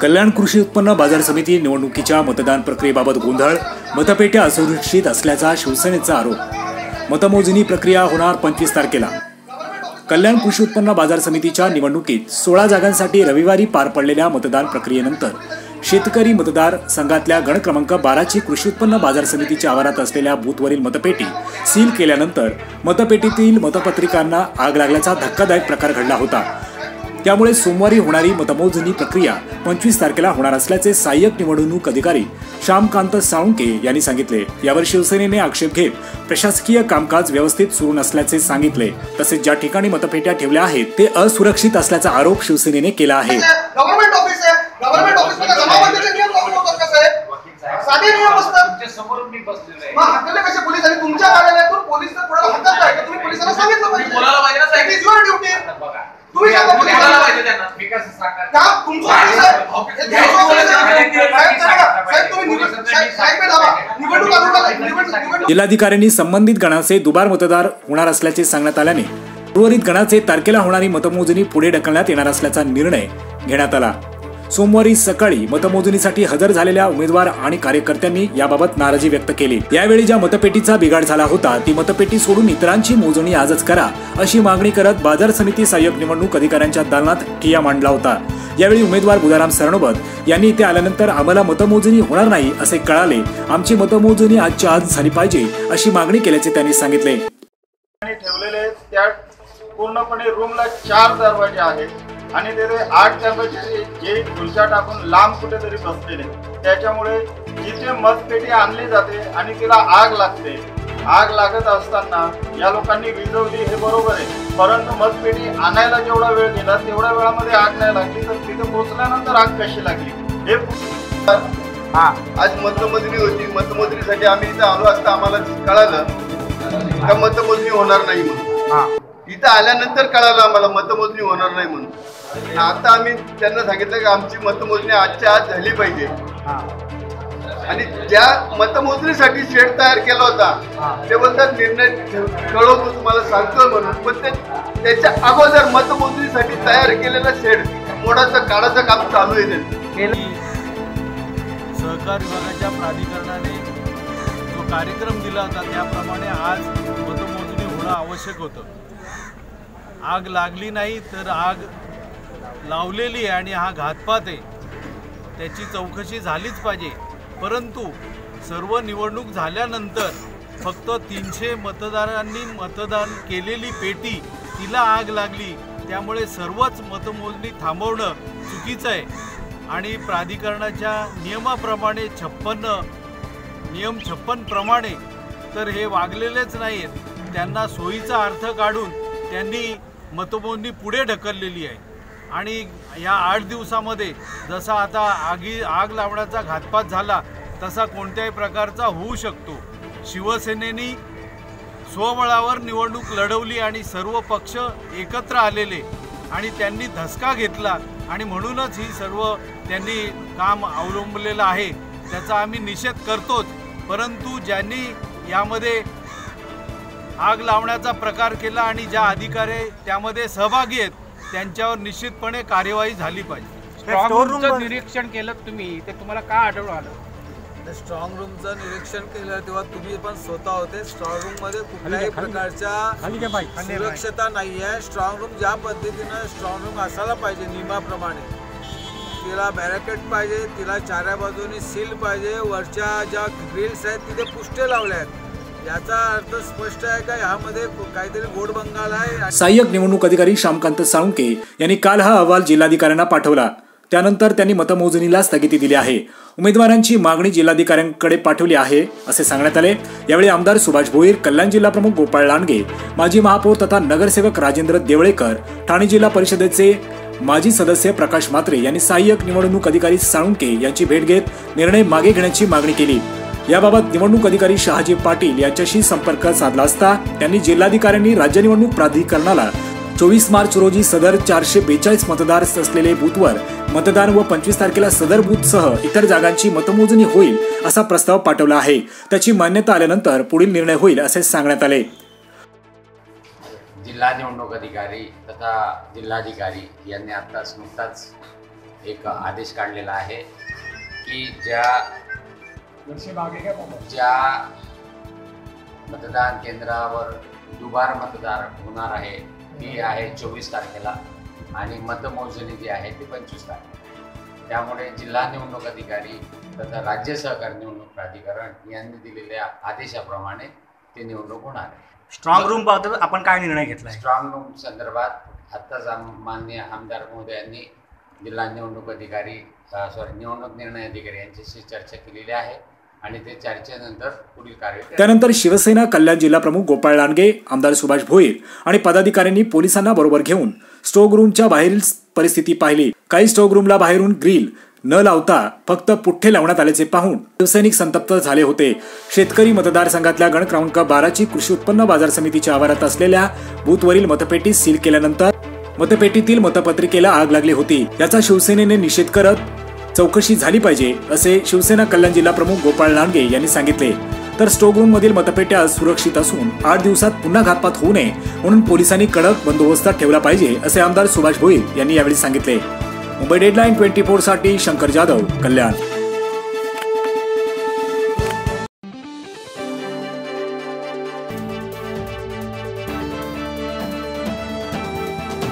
कल्याण कृषी उत्पन्न बाजार समिती निवडणुकीच्या मतदान प्रक्रियेबाबत गोंधळ मतपेट्या असुरक्षित असल्याचा शिवसेनेचा आरोप. मतमोजणी प्रक्रिया होणार पंचवीस तारखेला. कल्याण कृषी उत्पन्न बाजार समितीच्या निवडणुकीत सोळा जागांसाठी रविवारी पार पडलेल्या मतदान प्रक्रियेनंतर शेतकरी मतदार संघातल्या गण क्रमांक बाराची कृषी उत्पन्न बाजार समितीच्या आवारात असलेल्या बूथवरील मतपेटी सील केल्यानंतर मतपेटीतील मतपत्रिकांना आग लागल्याचा धक्कादायक प्रकार घडला होता. त्यामुळे सोमवारी होणारी मतमोजणी प्रक्रिया पंचवीस तारखेला होणार असल्याचे सहाय्यक निवडणूक अधिकारी श्यामकांत साळुंके यांनी सांगितले. यावर शिवसेनेने आक्षेप घेत प्रशासकीय कामकाज व्यवस्थित सुरू नसल्याचे सांगितले. तसेच ज्या ठिकाणी मतपेट्या ठेवल्या आहेत ते असुरक्षित असल्याचा आरोप शिवसेनेने केला आहे. नियम लागू होतात का साहेब साधे नियम असतात तुमच्यासमोर मी बसलेलो आहे. मग हाकले कसे पोलीस आणि तुमच्या कार्यालयातून पोलीस तर थोडं हक्काचं आहे का? तुम्ही पोलिसांना सांगितलं तुम्ही बोलायला पाहिजे ना साहेब. It is your duty. आता बघा. तुम्ही सांगा तुम्ही बोलायला पोलिसांना. पाहिजे त्यांना. मी कसं सांगणार? का? तुमचं ऑफिस आहे. तुमचं ऑफिस आहे. साहेब चला, साहेब तुम्ही निवड- साहेब साहेब दाबा. निवडणूक आयोगाला निवडणूक निवडणूक जिल्हाधिकाऱ्यांनी संबंधित गणाचे दुबार मतदार होणार असल्याचे सांगण्यात आल्याने उर्वरित गणाचे तारखेला होणारी मतमोजणी पुढे ढकलण्यात येणार असल्याचा निर्णय घेण्यात आला. सोमवारी सकाळी मतमोजणीसाठी हजर झालेल्या उमेदवार आणि कार्यकर्त्यांनी याबाबत नाराजी व्यक्त केली. यावेळी ज्या मतपेटीचा बिघाड झाला होता ती मतपेटी सोडून इतरांची मोजणी आजच करा अशी मागणी करत बाजार समिती सहाय्यक निवडणूक अधिकाऱ्यांच्या दालनात ठिया मांडला होता. यावेळी उमेदवार बुधाराम सरनोबत यांनी इथे आल्यानंतर आम्हाला मतमोजणी होणार नाही असे कळाले. आमची मतमोजणी आजच्या आज झाली पाहिजे अशी मागणी केल्याचे त्यांनी सांगितले. ठेवलेले त्या पूर्णपणे रूमला चार दरवाजे आहेत. आणि तिथे आठ दरवाजे जे खुर्च्या टाकून लांब कुठेतरी बसलेले. त्याच्यामुळे जिथे मतपेटी आणली जाते आणि तिला आग लागते. आग लागत असताना या लोकांनी विजवली हे बरोबर आहे. परंतु मतपेटी आणायला जेवढा वेळ गेला तेवढ्या वेळामध्ये आग नाही लागली तर तिथे पोहोचल्यानंतर आग कशी लागली? हे आज मतमोजणी होती. मतमोजणीसाठी आम्ही इथं आलो असता आम्हाला कळालं. का मतमोजणी होणार नाही म्हणून? इथं आल्यानंतर कळालं आम्हाला मतमोजणी होणार नाही म्हणून. आता आम्ही त्यांना सांगितलं की आमची मतमोजणी आजच्या आज झाली पाहिजे. आणि ज्या मतमोजणीसाठी शेड तयार केला होता ते बोलतात निर्णय कळवतो तुम्हाला सांगतोय म्हणून. पण ते त्याच्या अगोदर मतमोजणीसाठी तयार केलेला शेड मोडाचं काढाचं काम चालू आहे सहकार विभागाच्या प्राधिकरणाने जो कार्यक्रम दिला होता त्याप्रमाणे आज मतमोजणी होणं आवश्यक होतं. आग लागली नाही तर आग लावलेली आहे आणि हा घातपात आहे. त्याची चौकशी झालीच पाहिजे. परंतु सर्व निवडणूक झाल्यानंतर फक्त तीनशे मतदारांनी मतदान केलेली पेटी तिला आग लागली. त्यामुळे सर्वच मतमोजणी थांबवणं चुकीचं आहे. आणि प्राधिकरणाच्या नियमाप्रमाणे छप्पन्न नियम छप्पनप्रमाणे तर हे वागलेलेच नाहीत त्यांना सोयीचा अर्थ काढून त्यांनी मतमोजणी पुढे ढकललेली आहे. आणि या आठ दिवसामध्ये जसा आता आगी आग लावण्याचा घातपात झाला तसा कोणत्याही प्रकारचा होऊ शकतो. शिवसेनेनी स्वबळावर निवडणूक लढवली आणि सर्व पक्ष एकत्र आलेले आणि त्यांनी धसका घेतला आणि म्हणूनच ही सर्व त्यांनी काम अवलंबलेलं आहे त्याचा आम्ही निषेध करतोच. परंतु ज्यांनी यामध्ये आग लावण्याचा प्रकार केला आणि ज्या अधिकारी त्यामध्ये सहभागी आहेत त्यांच्यावर निश्चितपणे कार्यवाही झाली पाहिजे. स्ट्रॉंग रूमचं निरीक्षण केलं तुम्ही ते तुम्हाला काय आढळून आलं? स्ट्रॉंग रूमचं निरीक्षण केलं तेव्हा तुम्ही पण स्वतः होते. स्ट्रॉंग रूममध्ये कुठल्याही प्रकारच्या सुरक्षता नाही आहे स्ट्रॉंग रूम ज्या पद्धतीनं स्ट्रॉंग रूम असायला पाहिजे नियमाप्रमाणे तिला बॅरिकेड पाहिजे तिला चाऱ्या बाजूनी सील पाहिजे वरच्या ज्या ग्रिल्स आहेत तिथे पुष्टे लावल्या आहेत. याचा अर्थ स्पष्ट आहे का? यामध्ये काहीतरी गोड बंगाल आहे सहाय्यक निवडणूक अधिकारी श्यामकांत साळुंके यांनी काल हा अहवाल जिल्हाधिकाऱ्यांना पाठवला. त्यानंतर त्यांनी मतमोजणीला स्थगिती दिली आहे. उमेदवारांची मागणी जिल्हाधिकाऱ्यांकडे पाठवली आहे असे सांगण्यात आले. यावेळी आमदार सुभाष भोईर कल्याण जिल्हा प्रमुख गोपाळ लांडगे माजी महापौर तथा नगरसेवक राजेंद्र देवळेकर ठाणे जिल्हा परिषदेचे माजी सदस्य प्रकाश मात्रे यांनी सहाय्यक निवडणूक अधिकारी साळुंके यांची भेट घेत निर्णय मागे घेण्याची मागणी केली. याबाबत निवडणूक अधिकारी शहाजी पाटील यांच्याशी संपर्क साधला असता त्यांनी जिल्हाधिकाऱ्यांनी राज्य निवडणूक प्राधिकरणाला चोवीस मार्च रोजी सदर चारशे बेचाळीस मतदार असलेले बूथवर मतदान व पंचवीस तारखेला सदर बूथसह इतर जागांची मतमोजणी होईल असा प्रस्ताव पाठवला आहे. त्याची मान्यता आल्यानंतर पुढील निर्णय होईल असे सांगण्यात आले. जिल्हा निवडणूक अधिकारी तथा जिल्हाधिकारी यांनी आत्ताच नुकताच एक आदेश काढलेला आहे की ज्या ज्या मतदान केंद्रावर दुबार मतदार होणार आहे ती आहे चोवीस तारखेला. आणि मतमोजणी जी आहे ती पंचवीस तारखेला. त्यामुळे जिल्हा निवडणूक अधिकारी तथा राज्य सहकारी निवडणूक प्राधिकरण यांनी दिलेल्या आदेशाप्रमाणे ती निवडणूक होणार आहे. स्ट्रॉंग रूम बाबत आपण काय निर्णय घेतलाय? स्ट्रॉंग रूम संदर्भात आत्ताच माननीय आमदार महोदयांनी जिल्हा निवडणूक अधिकारी सॉरी निवडणूक निर्णय अधिकारी यांच्याशी चर्चा केलेली आहे. आणि ते चर्चेनंतर पुढील कार्य त्यानंतर शिवसेना कल्याण जिल्हा प्रमुख गोपाळ लांडगे आमदार सुभाष भोईर आणि पदाधिकाऱ्यांनी पोलिसांना बरोबर घेऊन स्ट्रोक रूमच्या बाहेरील परिस्थिती पाहिली. काही स्ट्रोक रूमला बाहेरून ग्रिल न लावता फक्त पुठ्ठे लावण्यात आल्याचे पाहून शिवसैनिक संतप्त झाले होते. शेतकरी मतदारसंघातल्या गण क्रमांक बाराची कृषी उत्पन्न बाजार समितीच्या आवारात असलेल्या बूथवरील मतपेटी सील केल्यानंतर मतपेटीतील मतपत्रिकेला आग लागली होती. याचा शिवसेनेने निषेध करत चौकशी झाली पाहिजे असे शिवसेना कल्याण जिल्हा प्रमुख गोपाळ लांडगे यांनी सांगितले. तर स्ट्रोंग रूम मधील मतपेट्या सुरक्षित असून आठ दिवसात पुन्हा घातपात होऊ नये म्हणून पोलिसांनी कडक बंदोबस्तात ठेवला पाहिजे असे आमदार सुभाष भोईर यांनी यावेळी सांगितले. मुंबई डेडलाईन ट्वेंटी फोरसाठी शंकर जाधव कल्याण.